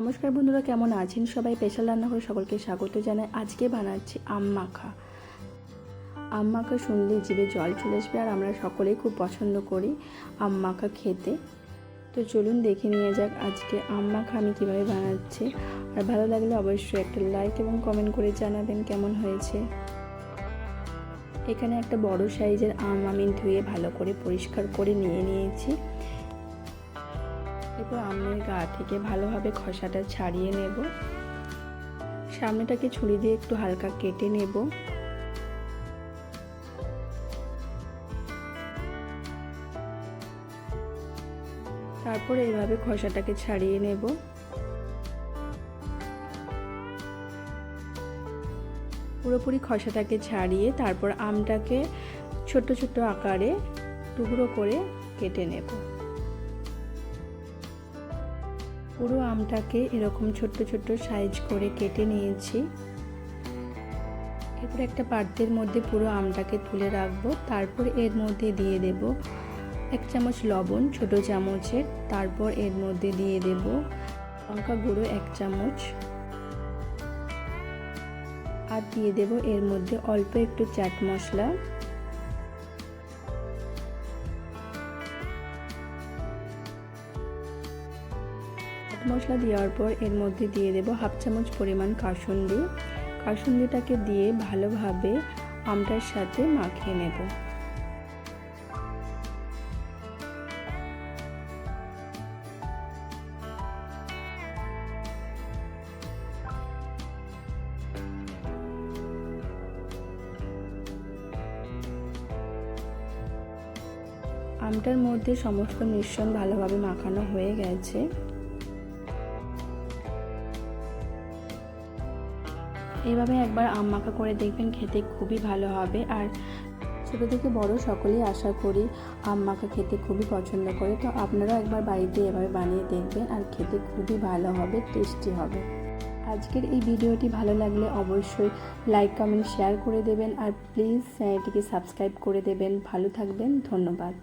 নমস্কার বন্ধুরা, কেমন আছেন সবাই? স্পেশাল রান্নাঘরে সকলকে স্বাগত জানাই। আজকে বানাচ্ছি আম মাখা। আম মাখা শুনলে জিভে জল চলে আসবে আর আমরা সকলেই খুব পছন্দ করি আম মাখা খেতে। তো চলুন দেখে নিয়ে যাক আজকে আম মাখা আমি কীভাবে বানাচ্ছি। আর ভালো লাগলে অবশ্যই একটা লাইক এবং কমেন্ট করে জানাবেন কেমন হয়েছে। এখানে একটা বড় সাইজের আম আমি ধুয়ে ভালো করে পরিষ্কার করে নিয়ে নিয়েছি। এরপর আমের গা থেকে ভালোভাবে খসাটা ছাড়িয়ে নেব। সামনেটাকে ছুরি দিয়ে একটু হালকা কেটে নেব। তারপর এইভাবে খসাটাকে ছাড়িয়ে নেব। পুরোপুরি খসাটাকে ছাড়িয়ে তারপর আমটাকে ছোট ছোট আকারে টুকরো করে কেটে নেব। পুরো আমটাকে এরকম ছোট্ট ছোট্ট সাইজ করে কেটে নিয়েছি। এরপর একটা পাত্রের মধ্যে পুরো আমটাকে তুলে রাখব। তারপর এর মধ্যে দিয়ে দেব এক চামচ লবণ, ছোট চামচের। তারপর এর মধ্যে দিয়ে দেব লঙ্কা গুঁড়ো এক চামচ। আর দিয়ে দেব এর মধ্যে অল্প একটু চাট মশলা। মশলা দেওয়ার পর এর মধ্যে দিয়ে দেব হাফ চামচ পরিমাণ কাসুন্দি কাসুন্দিটাকে দিয়ে ভালোভাবে আমটার সাথে মাখিয়ে নেব। আমটার মধ্যে সমস্ত মিশ্রণ ভালোভাবে মাখানো হয়ে গেছে। এইভাবে একবার আম মাখা করে দেখবেন খেতে খুবই ভালো হবে। আর ছোটো থেকে বড় সকলেই আশা করি আম মাখা খেতে খুবই পছন্দ করে। তো আপনারাও একবার বাড়িতে এভাবে বানিয়ে দেখবেন আর খেতে খুবই ভালো হবে, টেস্টি হবে। আজকের এই ভিডিওটি ভালো লাগলে অবশ্যই লাইক, কমেন্ট, শেয়ার করে দেবেন। আর প্লিজ চ্যানেলটিকে সাবস্ক্রাইব করে দেবেন। ভালো থাকবেন, ধন্যবাদ।